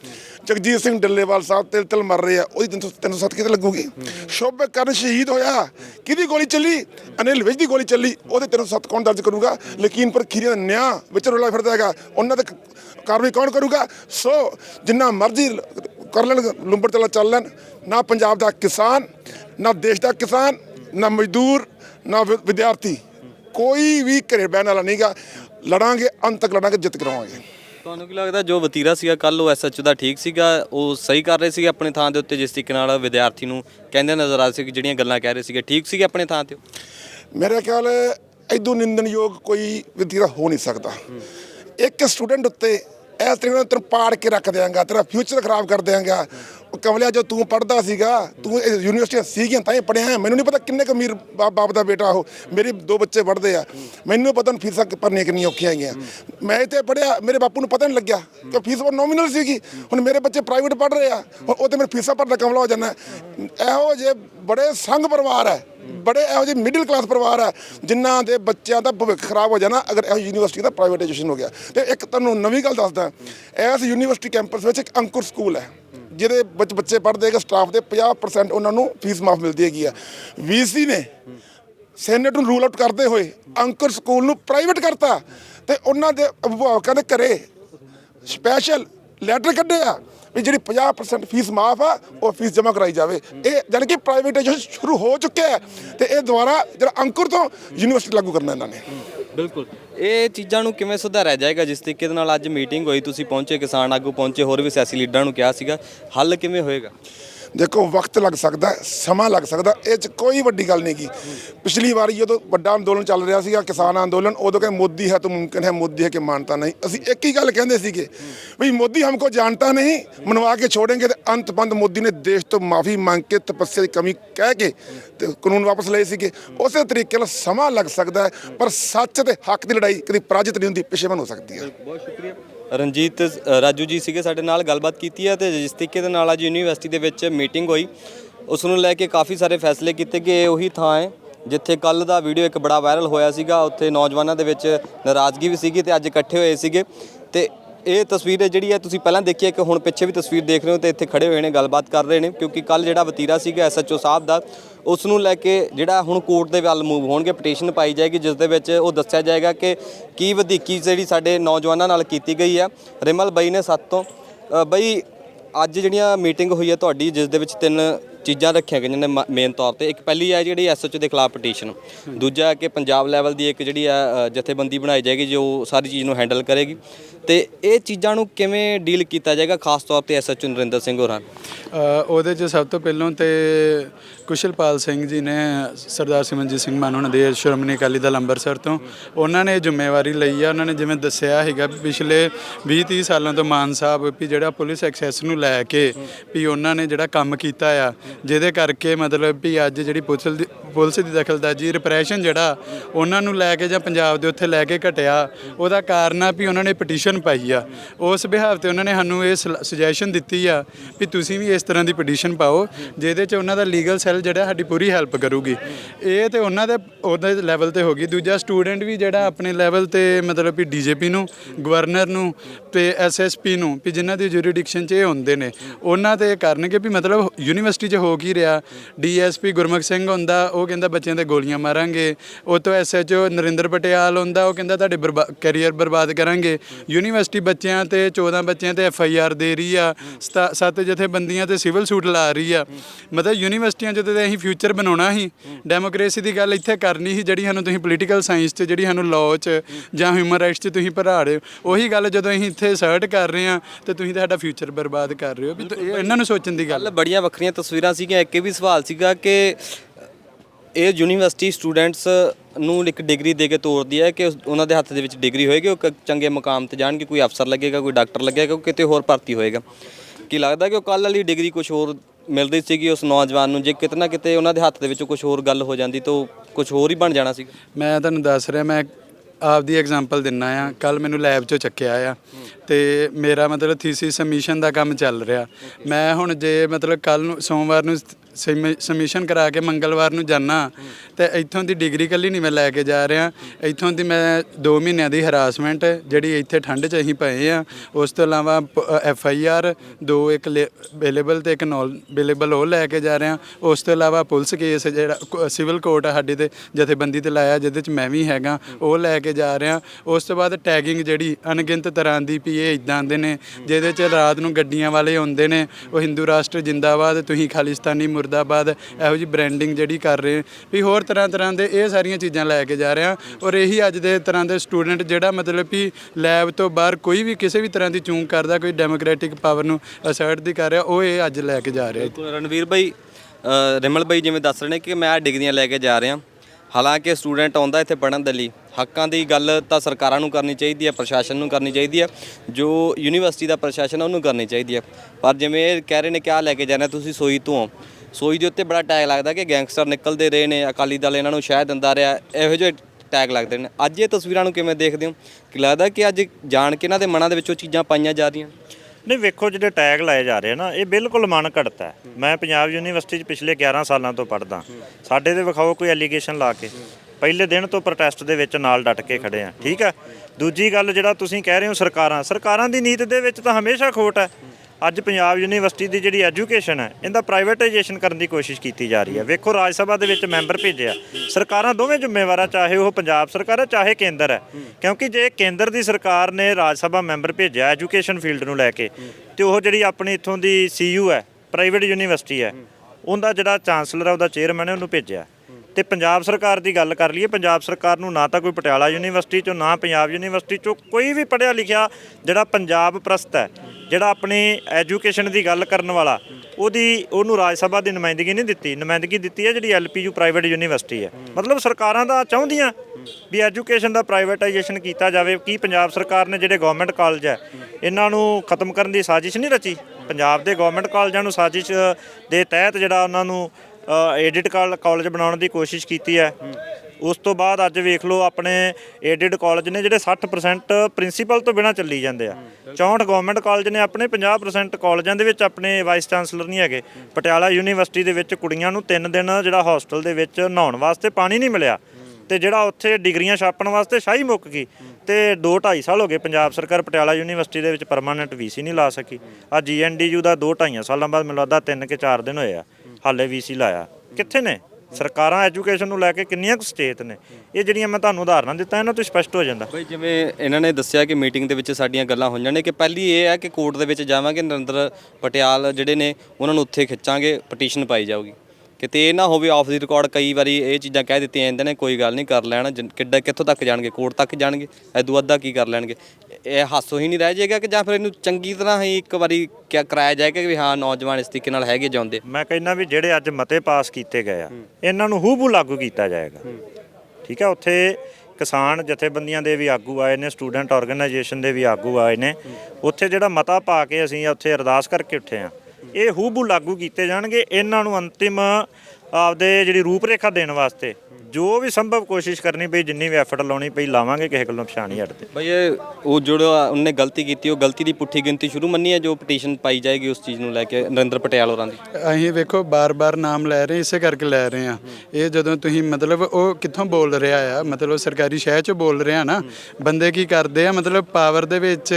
ਜਗਜੀਤ ਸਿੰਘ ਡੱਲੇਵਾਲ ਸਾਹਿਬ ਤਿਲ ਤਿਲ ਮਰ ਰਹੇ ਆ, ਉਹਦੀ ਤੈਨੂੰ ਤੈਨੂੰ ਸੱਤ ਕਿਤੇ ਲੱਗੂਗੀ। ਸ਼ੋਭੇ ਕਰਨ ਸ਼ਹੀਦ ਹੋਇਆ। ਕਿਹਦੀ ਗੋਲੀ ਚੱਲੀ? ਅਨਿਲ ਵਿਜ ਦੀ ਗੋਲੀ ਚੱਲੀ, ਉਹਦੇ ਤੈਨੂੰ ਸੱਤ ਕੌਣ ਦਰਜ ਕਰੂਗਾ? ਲਕੀਨਪੁਰ ਖੀਰੀਆਂ ਦਾ ਨਿਆਂ ਵਿੱਚ ਰੋਲਾ ਫਿਰਦਾ ਹੈਗਾ। ਉਹਨਾਂ ਤੇ ਕਾਰਵਾਈ ਕੌਣ ਕਰੂਗਾ? ਸੋ, ਜਿੰਨਾ ਮਰਜ਼ੀ ਕਰ ਲੈਣ, ਲੰਬੜ ਚਲਾ ਚੱਲ ਲੈਣ, ਨਾ ਪੰਜਾਬ ਦਾ ਕਿਸਾਨ, ਨਾ ਦੇਸ਼ ਦਾ ਕਿਸਾਨ, ਨਾ ਮਜ਼ਦੂਰ, ਨਾ ਵਿ- ਵਿਦਿਆਰਥੀ। ਕੋਈ ਵੀ ਘਰੇ ਬਹਿਣ ਵਾਲਾ ਨਹੀਂਗਾ। ਲੜਾਂਗੇ, ਅੰਤ ਤੱਕ ਲੜਾਂਗੇ, ਜਿੱਤ ਕਰਾਵਾਂਗੇ ਤੁਹਾਨੂੰ ਕੀ ਲੱਗਦਾ ਜੋ ਵਤੀਰਾ ਸੀਗਾ ਕੱਲ ਉਹ ਐਸਐਚ ਦਾ ਠੀਕ ਸੀਗਾ? ਉਹ ਸਹੀ ਕਰ ਰਹੇ ਸੀਗੇ ਆਪਣੇ ਥਾਂ ਦੇ ਉੱਤੇ ਜਿਸ ਤਰੀਕੇ ਨਾਲ ਵਿਦਿਆਰਥੀ ਨੂੰ ਕਹਿੰਦੇ ਨਜ਼ਰ ਆ ਰਹੇ ਸੀ ਕਿ ਜਿਹੜੀਆਂ ਗੱਲਾਂ ਕਹਿ ਰਹੇ ਸੀਗੇ, ਠੀਕ ਸੀਗੇ ਆਪਣੇ ਥਾਂ ਤੇ ਉਹ? ਮੇਰੇ ਖਿਆਲ ਐਦੋਂ ਨਿੰਦਣਯੋਗ ਕੋਈ ਵਤੀਰਾ ਹੋ ਨਹੀਂ ਸਕਦਾ। ਇੱਕ ਸਟੂਡੈਂਟ ਉੱਤੇ ਇਸ ਤਰੀਕੇ ਨਾਲ ਤੈਨੂੰ ਪਾੜ ਕੇ ਰੱਖ ਦਿਆਂਗਾ, ਤੇਰਾ ਫਿਊਚਰ ਖਰਾਬ ਕਰ ਦਿਆਂਗਾ। ਕਮਲਿਆ, ਜੋ ਤੂੰ ਪੜਦਾ ਸੀਗਾ, ਤੂੰ ਇਹ ਯੂਨੀਵਰਸਿਟੀ ਸੀਗੀਆਂ, ਤਾਂ ਹੀ ਪੜਿਆ ਮੈਨੂੰ ਨਹੀਂ ਪਤਾ ਕਿੰਨੇ ਕੁ ਅਮੀਰ ਬਾ- ਬਾਪ ਦਾ ਬੇਟਾ ਉਹ। ਮੇਰੇ ਦੋ ਬੱਚੇ ਪੜਦੇ ਆ। ਮੈਨੂੰ ਪਤਾ ਨਹੀਂ ਫੀਸਾਂ ਭਰਨੀਆਂ ਕਿੰਨੀਆਂ ਔਖੀਆਂ ਹੈਗੀਆਂ। ਮੈਂ ਇੱਥੇ ਪੜਿਆ ਮੇਰੇ ਬਾਪੂ ਨੂੰ ਪਤਾ ਨਹੀਂ ਲੱਗਿਆ ਕਿ ਫੀਸ ਉਹ ਨੋਮੀਨਲ ਸੀਗੀ। ਹੁਣ ਮੇਰੇ ਬੱਚੇ ਪ੍ਰਾਈਵੇਟ ਪੜ ਰਹੇ ਆ। ਉਹ ਤੇ ਮੇਰੇ ਫੀਸਾਂ ਭਰਨਾ ਕਮਲਾ ਹੋ ਜਾਣਾ ਇਹੋ ਜਿਹੇ ਬੜੇ ਸੰਘ ਪਰਿਵਾਰ ਹੈ ਬੜੇ ਇਹੋ ਜਿਹੇ ਮਿਡਲ ਕਲਾਸ ਪਰਿਵਾਰ ਹੈ ਜਿਨ੍ਹਾਂ ਦੇ ਬੱਚਿਆਂ ਦਾ ਭਵਿੱਖ ਖਰਾਬ ਹੋ ਜਾਣਾ ਅਗਰ ਇਹ ਯੂਨੀਵਰਸਿਟੀ ਦਾ ਪ੍ਰਾਈਵੇਟਾਈਜੇਸ਼ਨ ਹੋ ਗਿਆ। ਤੇ ਇੱਕ ਤੁਹਾਨੂੰ ਨਵੀਂ ਗੱਲ ਦੱਸਦਾ। ਇਸ ਯੂਨੀਵਰਸਿਟੀ ਕੈਂਪਸ ਵਿੱਚ ਇੱਕ ਅੰਕੁਰ ਸਕੂਲ ਹੈ। ਜਿਹਦੇ ਵਿੱਚ ਬੱਚੇ ਪੜ੍ਹਦੇ ਹੈਗੇ ਸਟਾਫ ਦੇ 50% ਉਹਨਾਂ ਨੂੰ ਫੀਸ ਮਾਫ ਮਿਲਦੀ ਹੈਗੀ ਆ। ਵੀਸੀ ਨੇ ਸੈਨੇਟ ਨੂੰ ਰੂਲ ਆਊਟ ਕਰਦੇ ਹੋਏ ਅੰਕੁਰ ਸਕੂਲ ਨੂੰ ਪ੍ਰਾਈਵੇਟ ਕਰਤਾ ਤੇ ਉਹਨਾਂ ਦੇ ਅਭਿਭਾਵਕਾਂ ਦੇ ਘਰੇ ਸਪੈਸ਼ਲ ਲੈਟਰ ਕੱਢਿਆ ਵੀ ਜਿਹੜੀ 50% ਫੀਸ ਮਾਫ ਆ, ਉਹ ਫੀਸ ਜਮ੍ਹਾਂ ਕਰਾਈ ਜਾਵੇ। ਇਹ ਜਾਣੀ ਕਿ ਪ੍ਰਾਈਵੇਟਾਈਜੇਸ਼ਨ ਸ਼ੁਰੂ ਹੋ ਚੁੱਕਿਆ ਹੈ ਤੇ ਇਹ ਦੁਬਾਰਾ ਜਿਹੜਾ ਅੰਕੁਰ ਤੋਂ ਯੂਨੀਵਰਸਿਟੀ ਲਾਗੂ ਕਰਨਾ ਇਹਨਾਂ ਨੇ। ਬਿਲਕੁਲ। ਇਹ ਚੀਜ਼ਾਂ ਨੂੰ ਕਿਵੇਂ ਸੁਧਾਰਿਆ ਜਾਏਗਾ? ਜਿਸ ਤਰੀਕੇ ਦੇ ਨਾਲ ਅੱਜ ਮੀਟਿੰਗ ਹੋਈ, ਤੁਸੀਂ ਪਹੁੰਚੇ, ਕਿਸਾਨ ਆਗੂ ਪਹੁੰਚੇ, ਹੋਰ ਵੀ ਸਿਆਸੀ ਲੀਡਰਾਂ ਨੂੰ ਕਿਹਾ ਸੀਗਾ। ਹੱਲ ਕਿਵੇਂ ਹੋਏਗਾ? ਦੇਖੋ ਵਕਤ ਲੱਗ ਸਕਦਾ, ਸਮਾਂ ਲੱਗ ਸਕਦਾ, ਇਹ ਚ ਕੋਈ ਵੱਡੀ ਗੱਲ ਨਹੀਂ ਗੀ। ਪਿਛਲੀ ਵਾਰੀ ਜਦੋਂ ਵੱਡਾ ਅੰਦੋਲਨ ਚੱਲ ਰਿਹਾ ਸੀਗਾ, ਕਿਸਾਨ ਅੰਦੋਲਨ, ਉਦੋਂ ਕਹਿੰਦੇ ਮੋਦੀ ਹੈ ਤਾਂ ਮੁਮਕਿਨ ਹੈ, ਮੋਦੀ ਹੈ ਕਿ ਮਾਨਤਾ ਨਹੀਂ। ਅਸੀਂ ਇੱਕ ਹੀ ਗੱਲ ਕਹਿੰਦੇ ਸੀਗੇ ਵੀ ਮੋਦੀ ਹਮਕੋ ਜਾਣਤਾ ਨਹੀਂ, ਮਨਵਾ ਕੇ ਛੋੜेंगे ਤੇ ਅੰਤ ਬੰਦ ਮੋਦੀ ਨੇ ਦੇਸ਼ ਤੋਂ ਮਾਫੀ ਮੰਗ ਕੇ ਤਪੱਸਿਆ ਦੀ ਕਮੀ ਕਹਿ ਕੇ ਤੇ ਕਾਨੂੰਨ ਵਾਪਸ ਲਏ ਸੀਗੇ। ਉਸੇ ਤਰੀਕੇ ਨਾਲ ਸਮਾਂ ਲੱਗ ਸਕਦਾ ਪਰ ਸੱਚ ਤੇ ਹੱਕ ਦੀ ਲੜਾਈ ਕਦੀ ਪਰਾਜਿਤ ਨਹੀਂ ਹੁੰਦੀ ਪਿਛੇਵਨ ਹੋ ਸਕਦੀ ਹੈ। ਬਹੁਤ ਸ਼ੁਕਰੀਆ। ਰਣਜੀਤ ਅ, ਰਾਜੂ ਜੀ ਸੀਗੇ ਸਾਡੇ ਨਾਲ ਗੱਲਬਾਤ ਕੀਤੀ ਹੈ ਤੇ ਜਿਸ ਤਰੀਕੇ ਦੇ ਨਾਲ ਅੱਜ ਯੂਨੀਵਰਸਿਟੀ ਦੇ ਵਿੱਚ ਮੀਟਿੰਗ ਹੋਈ ਉਸ ਨੂੰ ਲੈ ਕੇ ਕਾਫੀ ਸਾਰੇ ਫੈਸਲੇ ਕੀਤੇ ਗਏ ਇਹ ਉਹੀ ਥਾਂ ਹੈ ਜਿੱਥੇ ਕੱਲ ਦਾ ਵੀਡੀਓ ਇੱਕ ਬੜਾ ਵਾਇਰਲ ਹੋਇਆ ਸੀਗਾ ਉੱਥੇ ਨੌਜਵਾਨਾਂ ਦੇ ਵਿੱਚ ਨਾਰਾਜ਼ਗੀ ਵੀ ਸੀਗੀ ਤੇ ਅੱਜ ਇਕੱਠੇ ਹੋਏ ਸੀਗੇ ਤੇ ਇਹ ਤਸਵੀਰ ਹੈ ਜਿਹੜੀ ਹੈ ਤੁਸੀਂ ਪਹਿਲਾਂ ਦੇਖੀ ਹੈ ਕਿ ਹੁਣ ਪਿੱਛੇ ਵੀ ਤਸਵੀਰ ਦੇਖ ਰਹੇ ਹੋ ਤੇ ਇੱਥੇ ਖੜੇ ਹੋਏ ਨੇ, ਗੱਲਬਾਤ ਕਰ ਰਹੇ ਨੇ, ਕਿਉਂਕਿ ਕੱਲ ਜਿਹੜਾ ਵਤੀਰਾ ਸੀਗਾ ਐਸਐਚਓ ਸਾਹਿਬ ਦਾ, ਉਸ ਨੂੰ ਲੈ ਕੇ ਜਿਹੜਾ ਹੁਣ ਕੋਰਟ ਦੇ ਵੱਲ ਮੂਵ ਹੋਣਗੇ ਪਟੀਸ਼ਨ ਪਾਈ ਜਾਏਗੀ, ਜਿਸ ਦੇ ਵਿੱਚ ਉਹ ਦੱਸਿਆ ਜਾਏਗਾ ਕਿ ਕੀ ਵਧੀਕੀ ਜਿਹੜੀ ਸਾਡੇ ਨੌਜਵਾਨਾਂ ਨਾਲ ਕੀਤੀ ਗਈ ਹੈ। ਰਿਮਲ ਬਈ ਨੇ ਸੱਤ ਤੋਂ ਬਈ ਅੱਜ ਜਿਹੜੀਆਂ ਮੀਟਿੰਗ ਹੋਈ ਹੈ ਤੁਹਾਡੀ, ਜਿਸ ਦੇ ਵਿੱਚ ਤਿੰਨ ਚੀਜ਼ਾਂ ਰੱਖੀਆਂ ਗਈਆਂ ਨੇ ਮੇਨ ਤੌਰ ਤੇ। ਇੱਕ ਪਹਿਲੀ ਹੈ ਜਿਹੜੀ ਐਸਐਚਓ ਦੇ ਖਿਲਾਫ ਪਟੀਸ਼ਨ ਦੂਜਾ ਹੈ ਕਿ ਪੰਜਾਬ ਲੈਵਲ ਦੀ ਇੱਕ ਜਿਹੜੀ ਹੈ ਜਥੇਬੰਦੀ ਬਣਾਈ ਜਾਏਗੀ, ਜੋ ਸਾਰੀ ਚੀਜ਼ ਨੂੰ ਹੈਂਡਲ ਕਰੇਗੀ। ਤੇ ਇਹ ਚੀਜ਼ਾਂ ਨੂੰ ਕਿਵੇਂ ਡੀਲ ਕੀਤਾ ਜਾਏਗਾ, ਖਾਸ ਤੌਰ ਤੇ ਐਸਐਚਓ ਨਰਿੰਦਰ ਸਿੰਘ ਹੋਰਾਂ? ਉਹਦੇ 'ਚ ਸਭ ਤੋਂ ਪਹਿਲਾਂ ਤੇ ਕੁਸ਼ਲਪਾਲ ਸਿੰਘ ਜੀ ਨੇ, ਸਰਦਾਰ ਸਿਮਰਨਜੀਤ ਸਿੰਘ ਮਾਨ ਉਹਨਾਂ ਦੇ ਸ਼੍ਰੋਮਣੀ ਅਕਾਲੀ ਦਲ ਅੰਮ੍ਰਿਤਸਰ ਤੋਂ, ਉਹਨਾਂ ਨੇ ਜ਼ਿੰਮੇਵਾਰੀ ਲਈ ਆ। ਉਹਨਾਂ ਨੇ ਜਿਵੇਂ ਦੱਸਿਆ ਹੈਗਾ ਵੀ ਪਿਛਲੇ 20 30 ਸਾਲਾਂ ਤੋਂ ਮਾਨ ਸਾਹਿਬ ਵੀ ਜਿਹੜਾ ਪੁਲਿਸ ਐਕਸੈਸ ਨੂੰ ਲੈ ਕੇ ਵੀ ਉਹਨਾਂ ਨੇ ਜਿਹੜਾ ਕੰਮ ਕੀਤਾ ਆ ਜਿਹਦੇ ਕਰਕੇ ਮਤਲਬ ਵੀ ਅੱਜ ਜਿਹੜੀ ਪੁਲਿਸ ਦੀ ਪੁਲਿਸ ਦੀ ਦਖਲਅੰਦਾਜ਼ੀ ਰਿਪਰੈਸ਼ਨ ਜਿਹੜਾ, ਉਹਨਾਂ ਨੂੰ ਲੈ ਕੇ ਜਾਂ ਪੰਜਾਬ ਦੇ ਉੱਥੇ ਲੈ ਕੇ ਘਟਿਆ, ਉਹਦਾ ਕਾਰਨ ਆ ਵੀ ਉਹਨਾਂ ਨੇ ਪਟੀਸ਼ਨ ਪਾਈ ਆ। ਉਸ ਬਿਹਾਵ ਤੇ ਉਹਨਾਂ ਨੇ ਸਾਨੂੰ ਇਹ ਸੁਜੈਸ਼ਨ ਦਿੱਤੀ ਆ ਵੀ ਤੁਸੀਂ ਵੀ ਇਸ ਤਰ੍ਹਾਂ ਦੀ ਪਟੀਸ਼ਨ ਪਾਓ, ਜਿਹਦੇ 'ਚ ਉਹਨਾਂ ਦਾ ਲੀਗਲ ਸੈੱਲ ਜਿਹੜਾ ਸਾਡੀ ਪੂਰੀ ਹੈਲਪ ਕਰੂਗੀ। ਇਹ ਤੇ ਉਹਨਾਂ ਦੇ ਉਹਦੇ ਲੈਵਲ ਤੇ ਹੋ ਗਈ। ਦੂਜਾ ਸਟੂਡੈਂਟ ਵੀ ਜਿਹੜਾ ਆਪਣੇ ਲੈਵਲ ਤੇ ਮਤਲਬ ਵੀ ਡੀਜੀਪੀ ਨੂੰ ਗਵਰਨਰ ਨੂੰ ਤੇ ਐਸਐਸਪੀ ਨੂੰ ਵੀ ਜਿਨ੍ਹਾਂ ਦੀ ਜੁਰੀਡਿਕਸ਼ਨ 'ਚ ਇਹ ਹੁੰਦੇ ਨੇ, ਉਹਨਾਂ ਤੇ ਇਹ ਕਰਨਗੇ ਵੀ ਮਤਲਬ ਯੂਨੀਵਰਸਿਟੀ 'ਚ ਹੋ ਕੀ ਰਿਹਾ? ਡੀਐਸਪੀ ਗੁਰਮੁਖ ਸਿੰਘ ਹੁੰਦਾ, ਉਹ ਕਹਿੰਦਾ ਬੱਚਿਆਂ ਤੇ ਗੋਲੀਆਂ ਮਾਰਾਂਗੇ। ਉਹ ਤੋਂ ਐਸਐਚਓ ਨਰਿੰਦਰ ਪਟਿਆਲ ਹੁੰਦਾ, ਉਹ ਕਹਿੰਦਾ ਤੁਹਾਡੇ ਕੈਰੀਅਰ ਬਰਬਾਦ ਕਰਾਂਗੇ। ਯੂਨੀਵਰਸਿਟੀ ਬੱਚਿਆਂ ਤੇ 14 ਬੱਚਿਆਂ ਤੇ ਐਫਆਈਆਰ ਦੇ ਰਹੀ ਆ। ਸੱਤ ਜਥੇਬੰਦੀਆਂ ਤੇ ਸਿਵਲ ਸੂਟ ਲਾ ਰਹੀ ਆ। ਮਤਲਬ ਯੂਨੀਵਰਸਿਟੀਆਂ ਜਦੋਂ ਤੇ ਅਸੀਂ ਫਿਊਚਰ ਬਣਾਉਣਾ ਸੀ। ਡੈਮੋਕ੍ਰੇਸੀ ਦੀ ਗੱਲ ਇੱਥੇ ਕਰਨੀ ਸੀ, ਜਿਹੜੀ ਸਾਨੂੰ ਤੁਸੀਂ ਪੋਲੀਟੀਕਲ ਸਾਇੰਸ 'ਚ, ਜਿਹੜੀ ਸਾਨੂੰ ਲਾਅ 'ਚ ਜਾਂ ਹਿਊਮਨ ਰਾਈਟਸ 'ਚ ਤੁਸੀਂ ਭਰਾ ਰਹੇ ਹੋ। ਉਹੀ ਗੱਲ ਜਦੋਂ ਅਸੀਂ ਇੱਥੇ ਸਰਟ ਕਰ ਰਹੇ ਆ ਤੇ ਤੁਸੀਂ ਤਾਂ ਸਾਡਾ ਫਿਊਚਰ ਬਰਬਾਦ ਕਰ ਰਹੇ ਹੋ। ਇਹਨਾਂ ਨੂੰ ਸੋਚਣ ਦੀ ਗੱਲ ਬੜੀਆਂ ਵੱਖਰੀਆਂ ਤਸਵੀਰਾਂ ਸੀਗੀਆਂ ਇੱਕ ਇਹ ਵੀ ਸਵਾਲ ਸੀਗਾ ਕਿ ਇਹ ਯੂਨੀਵਰਸਿਟੀ ਸਟੂਡੈਂਟਸ ਨੂੰ ਇੱਕ ਡਿਗਰੀ ਦੇ ਕੇ ਤੋਰਦੀ ਹੈ ਕਿ ਉਸ- ਉਹਨਾਂ ਦੇ ਹੱਥ ਦੇ ਵਿੱਚ ਡਿਗਰੀ ਹੋਏਗੀ, ਉਹ ਕ ਚੰਗੇ ਮੁਕਾਮ ਤੇ ਜਾਣਗੇ, ਕੋਈ ਅਫਸਰ ਲੱਗੇਗਾ, ਕੋਈ ਡਾਕਟਰ ਲੱਗੇਗਾ, ਕੋਈ ਕਿਤੇ ਹੋਰ ਭਰਤੀ ਹੋਏਗਾ। ਕੀ ਲੱਗਦਾ ਕਿ ਉਹ ਕੱਲ੍ਹ ਵਾਲੀ ਡਿਗਰੀ ਕੁਝ ਹੋਰ ਮਿਲ ਰਹੀ ਸੀਗੀ ਉਸ ਨੌਜਵਾਨ ਨੂੰ, ਜੇ ਕਿਤੇ ਨਾ ਕਿਤੇ ਉਹਨਾਂ ਦੇ ਹੱਥ ਦੇ ਵਿੱਚੋਂ ਕੁਝ ਹੋਰ ਗੱਲ ਹੋ ਜਾਂਦੀ ਤਾਂ ਕੁਝ ਹੋਰ ਹੀ ਬਣ ਜਾਣਾ ਸੀ ਮੈਂ ਤੁਹਾਨੂੰ ਦੱਸ ਰਿਹਾ, ਮੈਂ ਆਪਦੀ ਐਗਜ਼ਾਮਪਲ ਦਿੰਨਾ ਆ। ਕੱਲ ਮੈਨੂੰ ਲੈਬ ਚੋਂ ਚੱਕਿਆ ਆ ਤੇ ਮੇਰਾ ਮਤਲਬ ਥੀਸਿਸ ਸਬਮਿਸ਼ਨ ਦਾ ਕੰਮ ਚੱਲ ਰਿਹਾ। ਮੈਂ ਹੁਣ ਜੇ ਮਤਲਬ ਕੱਲ ਨੂੰ, ਸੋਮਵਾਰ ਨੂੰ ਸਬਮਿਸ਼ਨ ਕਰਾ ਕੇ ਮੰਗਲਵਾਰ ਨੂੰ ਜਾਣਾ ਤੇ ਇੱਥੋਂ ਦੀ ਡਿਗਰੀ ਕੱਲੀ ਨਹੀਂ ਮੈਂ ਲੈ ਕੇ ਜਾ ਰਿਹਾ। ਇੱਥੋਂ ਦੀ ਮੈਂ 2 ਮਹੀਨਿਆਂ ਦੀ ਹਰਾਸਮੈਂਟ ਜਿਹੜੀ ਇੱਥੇ ਠੰਡ 'ਚ ਅਸੀਂ ਪਏ ਆ। ਉਸ ਤੋਂ ਇਲਾਵਾ ਐਫ ਆਈ ਆਰ ਦੋ ਇੱਕ ਅਵੇਲੇਬਲ ਤੇ ਇੱਕ ਨੋਨ ਅਵੇਲੇਬਲ ਉਹ ਲੈ ਕੇ ਜਾ ਰਿਹਾ। ਉਸ ਤੋਂ ਇਲਾਵਾ ਪੁਲਿਸ ਕੇਸ ਜਿਹੜਾ ਸਿਵਲ ਕੋਰਟ ਆ ਸਾਡੀ ਤੇ, ਜਥੇਬੰਦੀ ਤੇ ਲਾਇਆ, ਜਿਹਦੇ 'ਚ ਮੈਂ ਵੀ ਹੈਗਾ, ਉਹ ਲੈ ਕੇ ਜਾ ਰਿਹਾ। ਉਸ ਤੋਂ ਬਾਅਦ ਟੈਗਿੰਗ ਜਿਹੜੀ ਅਣਗਿਣਤ ਤਰ੍ਹਾਂ ਦੀ ਵੀ ਇਹ ਇਦਾਂ ਦੇ ਨੇ, ਜਿਹਦੇ 'ਚ ਰਾਤ ਨੂੰ ਗੱਡੀਆਂ ਵਾਲੇ ਆਉਂਦੇ ਨੇ, ਉਹ ਹਿੰਦੂ ਰਾਸ਼ਟਰ ਜਿੰਦਾਬਾਦ, ਤੁਸੀਂ ਖਾਲਿਸਤਾਨੀ ਮੁਰ ਮੁਰਦਾਬਾਦ ਇਹੋ ਜੀ ਬ੍ਰਾਂਡਿੰਗ ਜਿਹੜੀ ਕਰ ਰਹੇ ਵੀ ਹੋਰ ਤਰ੍ਹਾਂ ਤਰ੍ਹਾਂ ਦੇ ਇਹ ਸਾਰੀਆਂ ਚੀਜ਼ਾਂ ਲੈ ਕੇ ਜਾ ਰਿਹਾ ਔਰ ਇਹੀ ਅੱਜ ਦੇ ਤਰ੍ਹਾਂ ਦੇ ਸਟੂਡੈਂਟ ਜਿਹੜਾ ਮਤਲਬ ਕਿ ਲੈਬ ਤੋਂ ਬਾਹਰ ਕੋਈ ਵੀ ਕਿਸੇ ਵੀ ਤਰ੍ਹਾਂ ਦੀ ਚੂੰ ਕਰਦਾ, ਕੋਈ ਡੈਮੋਕ੍ਰੈਟਿਕ ਪਾਵਰ ਨੂੰ ਅਸਰਟ ਦੀ ਕਰ ਰਿਹਾ, ਉਹ ਇਹ ਅੱਜ ਲੈ ਕੇ ਜਾ ਰਿਹਾ ਬਿਲਕੁਲ। ਰਣਵੀਰ ਭਾਈ ਰਿਮਲ ਭਾਈ ਜਿਵੇਂ ਦੱਸ ਰਹੇ ਨੇ ਕਿ ਮੈਂ ਡਿਗਰੀਆਂ ਲੈ ਕੇ ਜਾ ਰਿਹਾ। ਹਾਲਾਂਕਿ ਸਟੂਡੈਂਟ ਆਉਂਦਾ ਇੱਥੇ ਪੜ੍ਹਨ ਦੇ ਲਈ। ਹੱਕਾਂ ਦੀ ਗੱਲ ਤਾਂ ਸਰਕਾਰਾਂ ਨੂੰ ਕਰਨੀ ਚਾਹੀਦੀ ਹੈ, ਪ੍ਰਸ਼ਾਸਨ ਨੂੰ ਕਰਨੀ ਚਾਹੀਦੀ ਹੈ। ਜੋ ਯੂਨੀਵਰਸਿਟੀ ਦਾ ਪ੍ਰਸ਼ਾਸਨ ਉਹਨੂੰ ਕਰਨੀ ਚਾਹੀਦੀ ਹੈ। ਪਰ ਜਿਵੇਂ ਇਹ ਕਹਿ ਰਹੇ ਨੇ ਕਿ ਆਹ ਲੈ ਕੇ ਜਾਣਾ, ਤੁਸੀਂ ਸੋਈ ਤੋਂ ਸੋਈ ਦੇ ਉੱਤੇ ਬੜਾ ਟੈਗ ਲੱਗਦਾ ਕਿ ਗੈਂਗਸਟਰ ਨਿਕਲਦੇ ਰਹੇ ਨੇ, ਅਕਾਲੀ ਦਲ ਇਹਨਾਂ ਨੂੰ ਸ਼ਹਿ ਦਿੰਦਾ ਰਿਹਾ, ਇਹੋ ਜਿਹੇ ਟੈਗ ਲੱਗਦੇ ਨੇ। ਅੱਜ ਇਹ ਤਸਵੀਰਾਂ ਨੂੰ ਕਿਵੇਂ ਦੇਖਦੇ ਹੋ? ਕਿ ਲੱਗਦਾ ਕਿ ਅੱਜ ਜਾਣ ਕੇ ਇਹਨਾਂ ਦੇ ਮਨਾਂ ਦੇ ਵਿੱਚੋਂ ਚੀਜ਼ਾਂ ਪਾਈਆਂ ਜਾ ਰਹੀਆਂ? ਨਹੀਂ, ਵੇਖੋ ਜਿਹੜੇ ਟੈਗ ਲਾਏ ਜਾ ਰਹੇ ਆ ਨਾ, ਇਹ ਬਿਲਕੁਲ ਮਨ ਘੜਤਾ ਹੈ। ਮੈਂ ਪੰਜਾਬ ਯੂਨੀਵਰਸਿਟੀ 'ਚ ਪਿਛਲੇ 11 ਸਾਲਾਂ ਤੋਂ ਪੜ੍ਹਦਾ ਸਾਡੇ ਤੇ ਵਿਖਾਓ ਕੋਈ ਐਲੀਗੇਸ਼ਨ ਲਾ ਕੇ। ਪਹਿਲੇ ਦਿਨ ਤੋਂ ਪ੍ਰੋਟੈਸਟ ਦੇ ਵਿੱਚ ਨਾਲ ਡਟ ਕੇ ਖੜੇ ਆ ਠੀਕ ਹੈ? ਦੂਜੀ ਗੱਲ ਜਿਹੜਾ ਤੁਸੀਂ ਕਹਿ ਰਹੇ ਹੋ ਸਰਕਾਰਾਂ ਸਰਕਾਰਾਂ ਦੀ ਨੀਤ ਦੇ ਵਿੱਚ ਤਾਂ ਹਮੇਸ਼ਾ ਖੋਟ ਹੈ। ਅੱਜ ਪੰਜਾਬ ਯੂਨੀਵਰਸਿਟੀ ਦੀ ਜਿਹੜੀ ਐਜੂਕੇਸ਼ਨ ਹੈ, ਇਹਦਾ ਪ੍ਰਾਈਵੇਟਾਈਜੇਸ਼ਨ ਕਰਨ ਦੀ ਕੋਸ਼ਿਸ਼ ਕੀਤੀ ਜਾ ਰਹੀ ਹੈ। ਵੇਖੋ, ਰਾਜ ਸਭਾ ਦੇ ਵਿੱਚ ਮੈਂਬਰ ਭੇਜਿਆ। ਸਰਕਾਰਾਂ ਦੋਵੇਂ ਜ਼ਿੰਮੇਵਾਰਾਂ, ਚਾਹੇ ਉਹ ਪੰਜਾਬ ਸਰਕਾਰ ਹੈ, ਚਾਹੇ ਕੇਂਦਰ ਹੈ। ਕਿਉਂਕਿ ਜੇ ਕੇਂਦਰ ਦੀ ਸਰਕਾਰ ਨੇ ਰਾਜ ਸਭਾ ਮੈਂਬਰ ਭੇਜਿਆ ਐਜੂਕੇਸ਼ਨ ਫੀਲਡ ਨੂੰ ਲੈ ਕੇ, ਤੇ ਉਹ ਜਿਹੜੀ ਆਪਣੀ ਇੱਥੋਂ ਦੀ ਸੀਯੂ ਹੈ, ਪ੍ਰਾਈਵੇਟ ਯੂਨੀਵਰਸਿਟੀ ਹੈ, ਉਹਦਾ ਜਿਹੜਾ ਚਾਂਸਲਰ ਹੈ, ਉਹਦਾ ਚੇਅਰਮੈਨ ਹੈ, ਉਹਨੂੰ ਭੇਜਿਆ। ਤੇ ਪੰਜਾਬ ਸਰਕਾਰ ਦੀ ਗੱਲ ਕਰ ਲਈਏ, ਪੰਜਾਬ ਸਰਕਾਰ ਨੂੰ ਨਾ ਤਾਂ ਕੋਈ ਪਟਿਆਲਾ ਯੂਨੀਵਰਸਿਟੀ ਚੋਂ, ਨਾ ਪੰਜਾਬ ਯੂਨੀਵਰਸਿਟੀ ਚੋਂ ਕੋਈ ਵੀ ਪੜ੍ਹਿਆ ਲਿਖਿਆ ਜਿਹੜਾ ਪੰਜਾਬ ਪ੍ਰਸਤ ਹੈ, ਜਿਹੜਾ ਆਪਣੀ ਐਜੂਕੇਸ਼ਨ ਦੀ ਗੱਲ ਕਰਨ ਵਾਲਾ, ਉਹਦੀ, ਉਹਨੂੰ ਰਾਜ ਸਭਾ ਦੀ ਨੁਮਾਇੰਦਗੀ ਨਹੀਂ ਦਿੱਤੀ। ਨੁਮਾਇੰਦਗੀ ਦਿੱਤੀ ਹੈ ਜਿਹੜੀ ਐਲਪੀਯੂ ਪ੍ਰਾਈਵੇਟ ਯੂਨੀਵਰਸਿਟੀ ਹੈ। ਮਤਲਬ ਸਰਕਾਰਾਂ ਦਾ ਚਾਹੁੰਦੀਆਂ ਵੀ ਐਜੂਕੇਸ਼ਨ ਦਾ ਪ੍ਰਾਈਵੇਟਾਈਜੇਸ਼ਨ ਕੀਤਾ ਜਾਵੇ। ਕੀ ਪੰਜਾਬ ਸਰਕਾਰ ਨੇ ਜਿਹੜੇ ਗਵਰਨਮੈਂਟ ਕਾਲਜ ਹੈ, ਇਹਨਾਂ ਨੂੰ ਖਤਮ ਕਰਨ ਦੀ ਸਾਜ਼ਿਸ਼ ਨਹੀਂ ਰਚੀ? ਪੰਜਾਬ ਦੇ ਗਵਰਨਮੈਂਟ ਕਾਲਜਾਂ ਨੂੰ ਸਾਜ਼ਿਸ਼ ਦੇ ਤਹਿਤ ਜਿਹੜਾ ਉਹਨਾਂ ਨੂੰ ਐਡਿਟ ਕਾਲਜ ਬਣਾਉਣ ਦੀ ਕੋਸ਼ਿਸ਼ ਕੀਤੀ ਹੈ। ਉਸ ਤੋਂ ਬਾਅਦ ਅੱਜ ਵੇਖ ਲਓ ਆਪਣੇ ਏਡਿਡ ਕਾਲਜ ਨੇ ਜਿਹੜੇ 60% ਪ੍ਰਿੰਸੀਪਲ ਤੋਂ ਬਿਨਾ ਚੱਲੀ ਜਾਂਦੇ ਆ। 64 ਗਵਰਨਮੈਂਟ ਕਾਲਜ ਨੇ ਆਪਣੇ 50% ਕਾਲਜਾਂ ਦੇ ਵਿੱਚ ਆਪਣੇ ਵਾਈਸ ਚਾਂਸਲਰ ਨਹੀਂ ਹੈਗੇ। ਪਟਿਆਲਾ ਯੂਨੀਵਰਸਿਟੀ ਦੇ ਵਿੱਚ ਕੁੜੀਆਂ ਨੂੰ 3 ਦਿਨ ਜਿਹੜਾ ਹੋਸਟਲ ਦੇ ਵਿੱਚ ਨਹਾਉਣ ਵਾਸਤੇ ਪਾਣੀ ਨਹੀਂ ਮਿਲਿਆ। ਤੇ ਜਿਹੜਾ ਉੱਥੇ ਡਿਗਰੀਆਂ ਛਾਪਣ ਵਾਸਤੇ ਸ਼ਾਹੀ ਮੁੱਕ ਗਈ। ਤੇ 2 2.5 ਸਾਲ ਹੋ ਗਏ ਪੰਜਾਬ ਸਰਕਾਰ ਪਟਿਆਲਾ ਯੂਨੀਵਰਸਿਟੀ ਦੇ ਵਿੱਚ ਪਰਮਾਨੈਂਟ ਵੀਸੀ ਨਹੀਂ ਲਾ ਸਕੀ। ਆ ਜੀਐਨਡੀਯੂ ਦਾ 2 2.5 ਸਾਲਾਂ ਬਾਅਦ ਮੈਨੂੰ ਲੱਗਦਾ 3 ਕੇ 4 ਦਿਨ ਹੋਏ ਆ। ਹਾਲੇ ਵੀਸੀ ਲਾਇਆ। ਕਿੱਥੇ ਨੇ? ਸਰਕਾਰਾਂ ਐਜੂਕੇਸ਼ਨ ਨੂੰ ਲੈ ਕੇ ਕਿੰਨੀਆਂ ਕੁ ਸਟੇਟ ਨੇ? ਇਹ ਜਿਹੜੀਆਂ ਮੈਂ ਤੁਹਾਨੂੰ ਉਦਾਹਰਨਾਂ ਦਿੱਤਾ, ਇਹਨਾਂ ਤੋਂ ਸਪਸ਼ਟ ਹੋ ਜਾਂਦਾ। ਬਈ ਜਿਵੇਂ ਇਹਨਾਂ ਨੇ ਦੱਸਿਆ ਕਿ ਮੀਟਿੰਗ ਦੇ ਵਿੱਚ ਸਾਡੀਆਂ ਗੱਲਾਂ ਹੋਈਆਂ ਨੇ ਕਿ ਪਹਿਲੀ ਇਹ ਹੈ ਕਿ ਕੋਰਟ ਦੇ ਵਿੱਚ ਜਾਵਾਂਗੇ, ਨਰਿੰਦਰ ਪਟਿਆਲ ਜਿਹੜੇ ਨੇ, ਉਹਨਾਂ ਨੂੰ ਉੱਥੇ ਖਿੱਚਾਂਗੇ, ਪਟੀਸ਼ਨ ਪਾਈ ਜਾਊਗੀ। ਕਿਤੇ ਇਹ ਨਾ ਹੋਵੇ ਆਫ ਦੀ ਰਿਕਾਰਡ ਕਈ ਵਾਰੀ ਇਹ ਚੀਜ਼ਾਂ ਕਹਿ ਦਿੱਤੀਆਂ ਜਾਂਦੀਆਂ ਨੇ, ਕੋਈ ਗੱਲ ਨਹੀਂ ਕਰ ਲੈਣਾ, ਜਿਨ- ਕਿੱਡਾ ਕਿੱਥੋਂ ਤੱਕ ਜਾਣਗੇ ਕੋਰਟ ਤੱਕ ਜਾਣਗੇ, ਐਦੂ ਅੱਧਾ ਕੀ ਕਰ ਲੈਣਗੇ। ਇਹ ਹਾਸੋ ਹੀ ਨਹੀਂ ਰਹਿ ਜਾਏਗਾ ਕਿ ਜਾਂ ਫਿਰ ਇਹਨੂੰ ਚੰਗੀ ਤਰ੍ਹਾਂ ਹੀ ਇੱਕ ਵਾਰੀ ਕਿਆ ਕਰਾਇਆ ਜਾਏਗਾ ਕਿ ਵੀ ਹਾਂ, ਨੌਜਵਾਨ ਇਸ ਤਰੀਕੇ ਨਾਲ ਹੈਗੇ ਜਾਂਦੇ ਮੈਂ ਕਹਿੰਦਾ ਵੀ ਜਿਹੜੇ ਅੱਜ ਮਤੇ ਪਾਸ ਕੀਤੇ ਗਏ ਆ, ਇਹਨਾਂ ਨੂੰ ਹੂਬੂ ਲਾਗੂ ਕੀਤਾ ਜਾਏਗਾ। ਠੀਕ ਹੈ ਉੱਥੇ ਕਿਸਾਨ ਜਥੇਬੰਦੀਆਂ ਦੇ ਵੀ ਆਗੂ ਆਏ ਨੇ ਸਟੂਡੈਂਟ ਆਰਗੇਨਾਈਜੇਸ਼ਨ ਦੇ ਵੀ ਆਗੂ ਆਏ ਨੇ। ਉੱਥੇ ਜਿਹੜਾ ਮਤਾ ਪਾ ਕੇ ਅਸੀਂ ਉੱਥੇ ਅਰਦਾਸ ਕਰਕੇ ਉੱਠੇ ਆ। ਇਹ ਹੂਬੂ ਲਾਗੂ ਕੀਤੇ ਜਾਣਗੇ। ਇਹਨਾਂ ਨੂੰ ਅੰਤਿਮ ਆਪਦੇ ਜਿਹੜੀ ਰੂਪਰੇਖਾ ਦੇਣ ਵਾਸਤੇ। ਜੋ ਵੀ ਸੰਭਵ ਕੋਸ਼ਿਸ਼ ਕਰਨੀ ਪਈ ਜਿੰਨੀ ਵੀ ਐਫਰਟ ਲਾਉਣੀ ਪਈ ਲਾਵਾਂਗੇ ਕਿਸੇ ਕੋਲੋਂ ਪਛਾਣ ਨਹੀਂ ਹਟਦੇ। ਬਈ ਇਹ ਉਹ ਜਿਹੜਾ ਉਹਨੇ ਗਲਤੀ ਕੀਤੀ ਉਹ ਗਲਤੀ ਦੀ ਪੁੱਠੀ ਗਿਣਤੀ ਸ਼ੁਰੂ ਮੰਨੀ ਹੈ ਜੋ ਪਟੀਸ਼ਨ ਪਾਈ ਜਾਏਗੀ ਉਸ ਚੀਜ਼ ਨੂੰ ਲੈ ਕੇ ਨਰਿੰਦਰ ਪਟਿਆਲ ਹੋਰਾਂ ਦੀ? ਅਸੀਂ ਵੇਖੋ ਬਾਰ-ਬਾਰ ਨਾਮ ਲੈ ਰਹੇ ਇਸੇ ਕਰਕੇ ਲੈ ਰਹੇ ਆ ਇਹ ਜਦੋਂ ਤੁਸੀਂ ਮਤਲਬ ਉਹ ਕਿੱਥੋਂ ਬੋਲ ਰਿਹਾ ਆ ਮਤਲਬ ਸਰਕਾਰੀ ਸ਼ਹਿਰ ਚ ਬੋਲ ਰਿਹਾ ਨਾ ਬੰਦੇ ਕੀ ਕਰਦੇ ਆ ਮਤਲਬ ਪਾਵਰ ਦੇ ਵਿੱਚ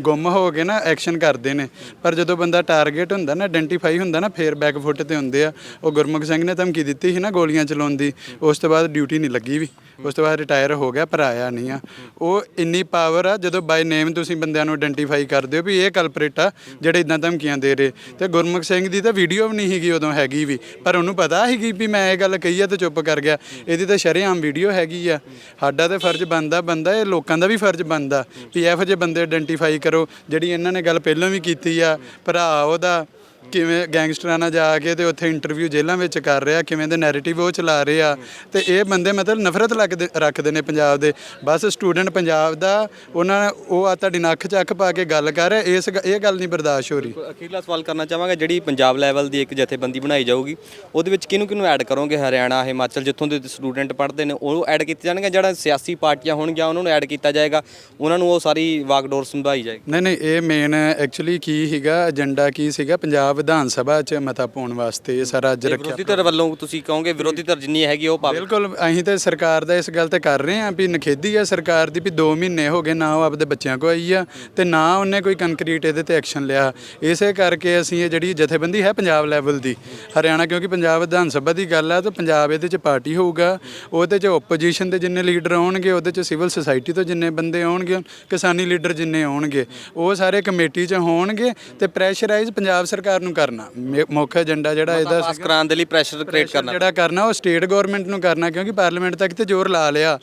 ਗੁੰਮ ਹੋ ਕੇ ਨਾ ਐਕਸ਼ਨ ਕਰਦੇ ਨੇ। ਪਰ ਜਦੋਂ ਬੰਦਾ ਟਾਰਗੇਟ ਹੁੰਦਾ ਨਾ ਆਇਡੈਂਟੀਫਾਈ ਹੁੰਦਾ ਨਾ ਫੇਰ ਬੈਕ ਫੁੱਟ ਤੇ ਹੁੰਦੇ ਆ। ਉਹ ਗੁਰਮੁਖ ਸਿੰਘ ਨੇ ਧਮਕੀ ਦਿੱਤੀ ਸੀ ਨਾ ਗੋਲੀਆਂ ਚਲਾਉਣ ਦੀ ਉਸ ਉਸ ਤੋਂ ਬਾਅਦ ਡਿਊਟੀ ਨਹੀਂ ਲੱਗੀ ਵੀ। ਉਸ ਤੋਂ ਬਾਅਦ ਰਿਟਾਇਰ ਹੋ ਗਿਆ, ਪਰ ਆਇਆ ਨਹੀਂ ਆ। ਉਹ ਇੰਨੀ ਪਾਵਰ ਆ, ਜਦੋਂ ਬਾਈ ਨੇਮ ਤੁਸੀਂ ਬੰਦਿਆਂ ਨੂੰ ਆਇਡੈਂਟੀਫਾਈ ਕਰਦੇ ਹੋ ਵੀ ਇਹ ਕਲਪਰੇਟ ਆ, ਜਿਹੜੇ ਇਦਾਂ ਧਮਕੀਆਂ ਦੇ ਰਹੇ। ਤੇ ਗੁਰਮੁਖ ਸਿੰਘ ਦੀ ਤਾਂ ਵੀਡੀਓ ਵੀ ਨਹੀਂ ਹੈਗੀ ਉਦੋਂ ਹੈਗੀ ਵੀ। ਪਰ ਉਹਨੂੰ ਪਤਾ ਸੀਗੀ ਵੀ ਮੈਂ ਇਹ ਗੱਲ ਕਹੀ ਆ ਤੇ ਚੁੱਪ ਕਰ ਗਿਆ। ਇਹਦੀ ਤਾਂ ਸ਼ਰੇਆਮ ਵੀਡੀਓ ਹੈਗੀ ਆ। ਸਾਡਾ ਤੇ ਫਰਜ਼ ਬਣਦਾ ਬੰਦਾ ਇਹ ਲੋਕਾਂ ਦਾ ਵੀ ਫਰਜ਼ ਬਣਦਾ। ਵੀ ਇਹੋ ਜਿਹੇ ਬੰਦੇ ਆਇਡੈਂਟੀਫਾਈ ਕਰੋ, ਜਿਹੜੀ ਇਹਨਾਂ ਨੇ ਗੱਲ ਪਹਿਲਾਂ ਵੀ ਕੀਤੀ ਆ। ਭਰਾ ਉਹਦਾ ਕਿਵੇਂ ਗੈਂਗਸਟਰਾਂ ਨਾਲ ਜਾ ਕੇ ਤੇ ਉੱਥੇ ਇੰਟਰਵਿਊ ਜੇਲ੍ਹਾਂ ਵਿੱਚ ਕਰ ਰਿਹਾ ਕਿਵੇਂ ਦੇ ਨੈਰੇਟਿਵ ਉਹ ਚਲਾ ਰਹੇ ਆ। ਤੇ ਇਹ ਬੰਦੇ ਮਤਲਬ ਨਫ਼ਰਤ ਲੱਗਦੇ ਰੱਖਦੇ ਨੇ ਪੰਜਾਬ ਦੇ। ਬਸ ਸਟੂਡੈਂਟ ਪੰਜਾਬ ਦਾ ਉਹਨਾਂ ਉਹ ਆ ਤੁਹਾਡੀ ਨੱਕ 'ਚ ਅੱਖ ਪਾ ਕੇ ਗੱਲ ਕਰ ਰਿਹਾ ਇਸ ਇਹ ਗੱਲ ਨਹੀਂ ਬਰਦਾਸ਼ਤ ਹੋ ਰਹੀ। ਅਖੀਰਲਾ ਸਵਾਲ ਕਰਨਾ ਚਾਹਾਂਗਾ ਜਿਹੜੀ ਪੰਜਾਬ ਲੈਵਲ ਦੀ ਇੱਕ ਜਥੇਬੰਦੀ ਬਣਾਈ ਜਾਊਗੀ ਉਹਦੇ ਵਿੱਚ ਕਿਹਨੂੰ ਕਿਹਨੂੰ ਐਡ ਕਰੋਗੇ? ਹਰਿਆਣਾ ਹਿਮਾਚਲ ਜਿੱਥੋਂ ਦੇ ਸਟੂਡੈਂਟ ਪੜ੍ਹਦੇ ਨੇ ਉਹ ਐਡ ਕੀਤੇ ਜਾਣਗੇ ਜਿਹੜਾ ਸਿਆਸੀ ਪਾਰਟੀਆਂ ਹੋਣਗੀਆਂ ਉਹਨਾਂ ਨੂੰ ਐਡ ਕੀਤਾ ਜਾਏਗਾ ਉਹਨਾਂ ਨੂੰ ਉਹ ਸਾਰੀ ਵਾਗਡੋਰ ਸੰਭਾਈ ਜਾਏਗੀ? ਨਹੀਂ ਨਹੀਂ ਇਹ ਮੇਨ ਐਕਚੁਅਲੀ ਕੀ ਸੀਗਾ ਏਜੰਡਾ ਕੀ ਸੀਗਾ? ਪੰਜਾਬ ਵਿਧਾਨ ਸਭਾ 'ਚ ਮਤਾ ਪਾਉਣ ਵਾਸਤੇ ਇਹ ਸਾਰਾ ਅੱਜ ਰੱਖਿਆ ਵਿਰੋਧੀ ਧਿਰ ਵੱਲੋਂ ਤੁਸੀਂ ਕਹੋਗੇ ਵਿਰੋਧੀ ਧਿਰ ਜਿੰਨੀ ਹੈਗੀ ਉਹ ਪਾਵੇ। ਬਿਲਕੁਲ ਅਸੀਂ ਤੇ ਸਰਕਾਰ ਦਾ ਇਸ ਗੱਲ ਤੇ ਕਰ ਰਹੇ ਹਾਂ ਵੀ ਨਖੇਦੀ ਆ ਸਰਕਾਰ ਦੀ ਵੀ 2 ਮਹੀਨੇ ਹੋ ਗਏ ਨਾ ਉਹ ਆਪਦੇ ਬੱਚਿਆਂ ਕੋ ਆਈ ਆ ਤੇ ਨਾ ਉਹਨੇ ਕੋਈ ਕੰਕਰੀਟ ਇਹਦੇ ਤੇ ਐਕਸ਼ਨ ਲਿਆ। ਇਸੇ ਕਰਕੇ ਅਸੀਂ ਇਹ ਜਿਹੜੀ ਜਥੇਬੰਦੀ ਹੈ ਪੰਜਾਬ ਲੈਵਲ ਦੀ ਹਰਿਆਣਾ ਕਿਉਂਕਿ ਪੰਜਾਬ ਵਿਧਾਨ ਸਭਾ ਦੀ ਗੱਲ ਆ ਤਾਂ ਪੰਜਾਬ ਇਹਦੇ ਚ ਪਾਰਟੀ ਹੋਊਗਾ ਉਹਦੇ ਚ ਓਪੋਜੀਸ਼ਨ ਦੇ ਜਿੰਨੇ ਲੀਡਰ ਆਉਣਗੇ ਉਹਦੇ ਚ ਸਿਵਲ ਸੁਸਾਇਟੀ ਤੋਂ ਜਿੰਨੇ ਬੰਦੇ ਆਉਣਗੇ ਕਿਸਾਨੀ ਲੀਡਰ ਜਿੰਨੇ ਆਉਣਗੇ ਉਹ ਸਾਰੇ ਕਮੇਟੀ ਚ ਹੋਣਗੇ ਤੇ ਪ੍ਰੈਸ਼ਰਾਈਜ਼ ਪੰਜਾਬ ਸਰਕਾਰ ਨੂੰ ਕਰਨਾ। ਮੇ- ਮੁੱਖ ਏਜੰਡਾ ਜਿਹੜਾ ਇਹਦਾ ਪਾਸ ਕਰਾਉਣ ਦੇ ਲਈ ਪ੍ਰੈਸ਼ਰ ਕ੍ਰੀਏਟ ਕਰਨਾ। ਜਿਹੜਾ ਕਰਨਾ ਉਹ ਸਟੇਟ ਗਵਰਨਮੈਂਟ ਨੂੰ ਕਰਨਾ ਕਿਉਂਕਿ ਪਾਰਲੀਮੈਂਟ ਤੱਕ ਤੇ ਜ਼ੋਰ ਲਾ ਲਿਆ।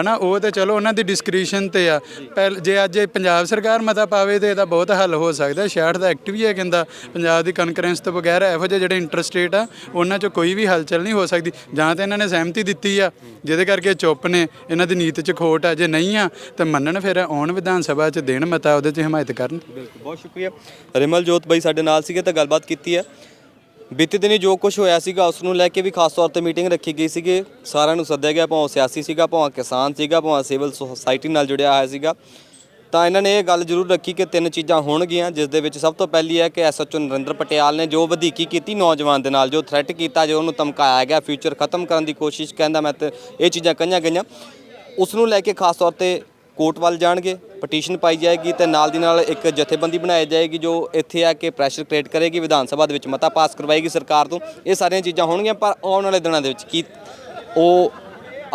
ਹਨਾ ਉਹ ਤੇ ਚਲੋ ਉਹਨਾਂ ਦੀ ਡਿਸਕ੍ਰਿਸ਼ਨ ਤੇ ਆ। ਪਹਿਲ ਜੇ ਅੱਜ ਇਹ ਪੰਜਾਬ ਸਰਕਾਰ ਮਤਾ ਪਾਵੇ ਤੇ ਇਹਦਾ ਬਹੁਤ ਹੱਲ ਹੋ ਸਕਦਾ। 66 ਦਾ ਐਕਟ ਵੀ ਹੈ ਕਹਿੰਦਾ ਪੰਜਾਬ ਦੀ ਕਨਕਰੈਂਸ ਤੋਂ ਬਗੈਰ ਇਹੋ ਜਿਹੇ ਜਿਹੜੇ ਇੰਟਰਸਟੇਟ ਆ ਉਹਨਾਂ 'ਚ ਕੋਈ ਵੀ ਹਲਚਲ ਨਹੀਂ ਹੋ ਸਕਦੀ। ਜਾਂ ਤਾਂ ਇਹਨਾਂ ਨੇ ਸਹਿਮਤੀ ਦਿੱਤੀ ਆ ਜਿਹਦੇ ਕਰਕੇ ਚੁੱਪ ਨੇ ਇਹਨਾਂ ਦੀ ਨੀਤ 'ਚ ਖੋਟ ਆ। ਜੇ ਨਹੀਂ ਆ ਤੇ ਮੰਨਣ ਫਿਰ ਆਉਣ ਵਿਧਾਨ ਸਭਾ 'ਚ ਦੇਣ ਮਤਾ ਉਹਦੇ 'ਚ ਹਮਾਇਤ ਕਰਨ। ਬਿਲਕੁਲ ਬਹੁਤ ਸ਼ੁਕਰੀਆ। ਰਿਮਲ ਜੋਤ ਬਾਈ ਸਾਡੇ ਨਾਲ ਸੀਗੇ ਤਾਂ ਗੱਲਬਾਤ ਕੀਤੀ ਹੈ। ਬੀਤੇ ਦਿਨੀ ਜੋ ਕੁਝ ਹੋਇਆ ਸੀਗਾ ਉਸ ਨੂੰ ਲੈ ਕੇ ਵੀ ਖਾਸ ਤੌਰ ਤੇ ਮੀਟਿੰਗ ਰੱਖੀ ਗਈ ਸੀਗੀ। ਸਾਰਿਆਂ ਨੂੰ ਸੱਦਿਆ ਗਿਆ, ਭਾਵੇਂ ਉਹ ਸਿਆਸੀ ਸੀਗਾ, ਭਾਵੇਂ ਕਿਸਾਨ ਸੀਗਾ, ਭਾਵੇਂ ਸਿਵਲ ਸੁਸਾਇਟੀ ਨਾਲ ਜੁੜਿਆ ਹੋਇਆ ਸੀਗਾ। ਤਾਂ ਇਹਨਾਂ ਨੇ ਇਹ ਗੱਲ ਜ਼ਰੂਰ ਰੱਖੀ ਕਿ ਤਿੰਨ ਚੀਜ਼ਾਂ ਹੋਣਗੀਆਂ, ਜਿਸ ਦੇ ਵਿੱਚ ਸਭ ਤੋਂ ਪਹਿਲੀ ਹੈ ਕਿ ਐਸਐਚਓ ਨਰਿੰਦਰ ਪਟਿਆਲ ਨੇ ਜੋ ਵਧੀਕੀ ਕੀਤੀ ਨੌਜਵਾਨ ਦੇ ਨਾਲ, ਜੋ ਥ੍ਰੈਟ ਕੀਤਾ, ਜੋ ਉਹਨੂੰ ਧਮਕਾਇਆ ਗਿਆ ਫਿਊਚਰ ਖਤਮ ਕਰਨ ਦੀ ਕੋਸ਼ਿਸ਼, ਕਹਿੰਦਾ ਮੈਂ ਤੇ ਇਹ ਚੀਜ਼ਾਂ ਕਹੀਆਂ ਗਈਆਂ। ਉਸ ਨੂੰ ਲੈ ਕੇ ਖਾਸ ਤੌਰ ਤੇ ਕੋਰਟ ਵੱਲ ਜਾਣਗੇ ਪਟੀਸ਼ਨ ਪਾਈ ਜਾਏਗੀ ਤੇ ਨਾਲ ਦੀ ਨਾਲ ਇੱਕ ਜਥੇਬੰਦੀ ਬਣਾਈ ਜਾਏਗੀ ਜੋ ਇੱਥੇ ਆ ਕੇ ਪ੍ਰੈਸ਼ਰ ਕ੍ਰੀਏਟ ਕਰੇਗੀ, ਵਿਧਾਨ ਸਭਾ ਦੇ ਵਿੱਚ ਮਤਾ ਪਾਸ ਕਰਵਾਏਗੀ ਸਰਕਾਰ ਤੋਂ। ਇਹ ਸਾਰੀਆਂ ਚੀਜ਼ਾਂ ਹੋਣਗੀਆਂ, ਪਰ ਆਉਣ ਵਾਲੇ ਦਿਨਾਂ ਦੇ ਵਿੱਚ ਕੀ ਉਹ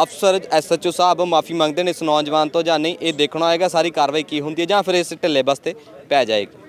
ਅਫਸਰ ਐਸਐਚਓ ਸਾਹਿਬ ਮਾਫੀ ਮੰਗਦੇ ਨੇ ਇਸ ਨੌਜਵਾਨ ਤੋਂ ਜਾਂ ਨਹੀਂ, ਇਹ ਦੇਖਣਾ ਹੋਏਗਾ, ਸਾਰੀ ਕਾਰਵਾਈ ਕੀ ਹੁੰਦੀ ਹੈ ਜਾਂ ਫਿਰ ਇਸ ਢਿੱਲੇ ਬਸਤੇ ਪੈ ਜਾਏਗੀ।